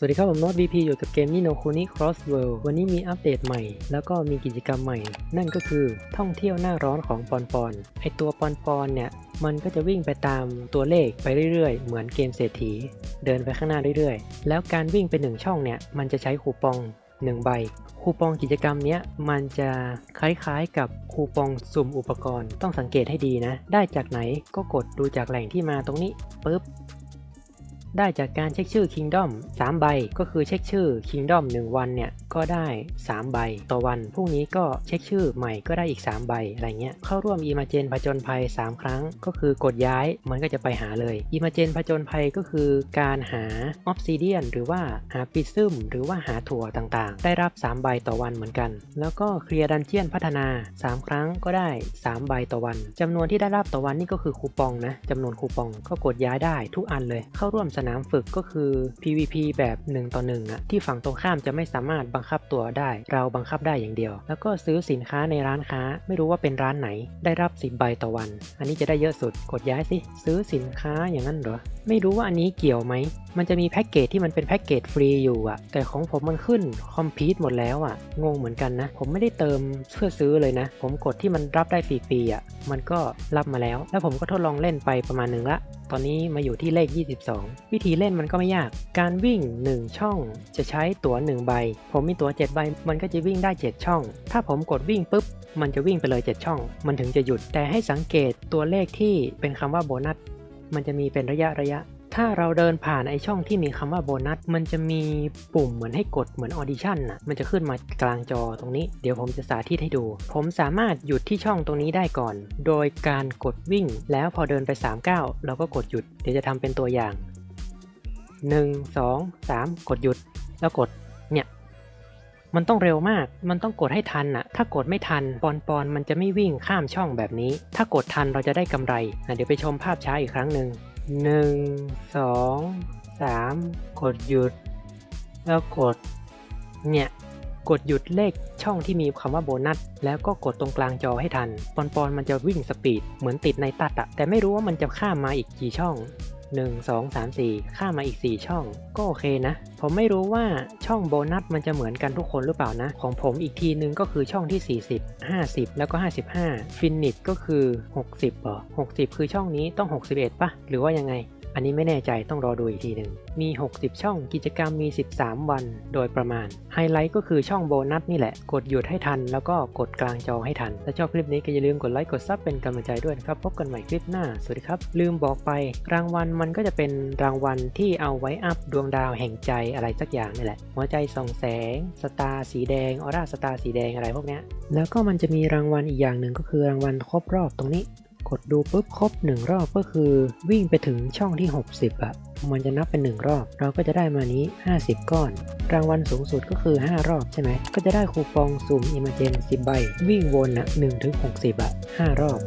สวัสดีครับ ผมโน้ต VP อยู่กับเกม Nino Kuni Cross World วันนี้มีอัปเดตใหม่ แล้วก็มีกิจกรรมใหม่ นั่นก็คือท่องเที่ยวหน้าร้อนของปอนปอนไอตัวปอนปอนเนี่ย มันก็จะวิ่งไปตามตัวเลขไปเรื่อยๆ เหมือนเกมเศรษฐี เดินไปข้างหน้าเรื่อยๆ แล้วการวิ่งไปหนึ่งช่องเนี่ย มันจะใช้คูปอง 1 ใบ คูปองกิจกรรมเนี้ยมันจะคล้ายๆกับคูปองสุ่มอุปกรณ์ต้องสังเกตให้ดีนะ ได้จากไหนก็กดดูจากแหล่งที่มาตรงนี้ปุ๊บ ได้จากการเช็คชื่อ Kingdom 3 ใบ ก็คือเช็คชื่อ Kingdom 1 วันเนี่ยก็ได้ 3 ใบ ต่อวันพรุ่งนี้ก็เช็คชื่อใหม่ก็ได้อีก 3 ใบอะไรเงี้ยเข้าร่วม i m a g e n ผจญภัย 3 ครั้ง ก็คือกดย้ายมันก็จะไปหาเลย i m a g e n ผจญภัยก็คือการหา Obsidian หรือว่าหาปิซึมหรือว่าหาถั่วต่างๆ ได้รับ 3 ใบต่อวันเหมือนกัน แล้วก็เคลียร์ดันเจียนพัฒนา 3 ครั้งก็ได้ 3 ใบต่อวันจำนวนที่ได้รับต่อวันนี่ก็คือคูปองนะจำนวนคูปองก็กดย้ายได้ทุกอันเลย เข้าร่วมสนามฝึกก็คือ PVP แบบ1ต่อ1อะที่ฝั่งตรงข้ามจะไม่สามารถบังคับตัวได้ เราบังคับได้อย่างเดียว แล้วก็ซื้อสินค้าในร้านค้า ไม่รู้ว่าเป็นร้านไหน ได้รับ10ใบต่อวัน อันนี้จะได้เยอะสุด กดย้ายสิ ซื้อสินค้าอย่างนั้นเหรอ ไม่รู้ว่าอันนี้เกี่ยวไหม มันจะมีแพ็กเกจที่มันเป็นแพ็กเกจฟรีอยู่อะแต่ของผมมันขึ้นคอมพีทหมดแล้วอะงงเหมือนกันนะ ผมไม่ได้เติมเพื่อซื้อเลยนะ ผมกดที่มันรับได้ฟรีๆอะมันก็รับมาแล้ว แล้วผมก็ทดลองเล่นไปประมาณหนึ่งละตอนนี้มาอยู่ที่เลข 22 วิธีเล่นมันก็ไม่ยาก การวิ่ง 1 ช่องจะใช้ตั๋ว1ใบ ผมมีตั๋ว7ใบมันก็จะวิ่งได้ 7 ช่อง ถ้าผมกดวิ่งปุ๊บ มันจะวิ่งไปเลย 7 ช่อง มันถึงจะหยุด แต่ให้สังเกตตัวเลขที่เป็นคำว่าโบนัส มันจะมีเป็นระยะระยะ ถ้าเราเดินผ่านไอช่องที่มีคำว่าโบนัส มันจะมีปุ่มเหมือนให้กดเหมือนออดิชั่นน่ะ มันจะขึ้นมากลางจอตรงนี้ เดี๋ยวผมจะสาธิตให้ดู ผมสามารถหยุดที่ช่องตรงนี้ได้ก่อน โดยการกดวิ่ง แล้วพอเดินไป3ก้าวเราก็กดหยุด เดี๋ยวจะทำเป็นตัวอย่าง 1 2 3 กดหยุด แล้วกด มันต้องเร็วมาก มันต้องกดให้ทันน่ะถ้ากดไม่ทันปอนปอนมันจะไม่วิ่งข้ามช่องแบบนี้ ถ้ากดทันเราจะได้กำไรอะเดี๋ยวไปชมภาพช้าอีกครั้งหนึ่งหนึ่งสองสามกดหยุด แล้วกด เนี่ย กดหยุดเลขช่องที่มีคำว่าโบนัส แล้วก็กดตรงกลางจอให้ทัน ปอนปอนมันจะวิ่งสปีด เหมือนติดในตัดอะแต่ไม่รู้ว่ามันจะข้ามมาอีกกี่ช่อง 1 2 3 4 ข้ามมาอีก 4 ช่อง ก็โอเคนะ ผมไม่รู้ว่าช่องโบนัสมันจะเหมือนกันทุกคนหรือเปล่านะ ของผมอีกทีนึงก็คือช่องที่ 40 50 แล้วก็ 55 ฟินิชก็คือ 60เหรอ60 คือช่องนี้ต้อง 61ปะหรือว่ายังไง อันนี้ไม่แน่ใจต้องรอดูอีกทีหนึ่ง มี 60 ช่องกิจกรรมมี 13 วัน โดยประมาณ ไฮไลท์ก็คือช่องโบนัสนี่แหละ กดหยุดให้ทัน แล้วก็กดกลางจอให้ทัน ถ้าชอบคลิปนี้ก็อย่าลืมกดไลค์กดซับเป็นกำลังใจด้วยนะครับ พบกันใหม่คลิปหน้า สวัสดีครับ ลืมบอกไป รางวัลมันก็จะเป็นรางวัลที่เอาไว้อัพดวงดาวแห่งใจอะไรสักอย่างนี่แหละ หัวใจส่องแสง สตาร์สีแดง ออร่าสตาร์สีแดงอะไรพวกนี้แล้วก็มันจะมีรางวัลอีกอย่างหนึ่งก็คือรางวัลครบรอบตรงนี้ กดดูปุ๊บครบ 1 รอบก็คือ วิ่งไปถึงช่องที่ 60อะมันจะนับเป็น 1 รอบ เราก็จะได้มานี้ 50 ก้อน รางวัลสูงสุดก็คือ 5 รอบใช่ไหม ก็จะได้คูปองสุ่มอิมเมจน10 ใบ วิ่งวนอะ1ถึง60อะ5รอบ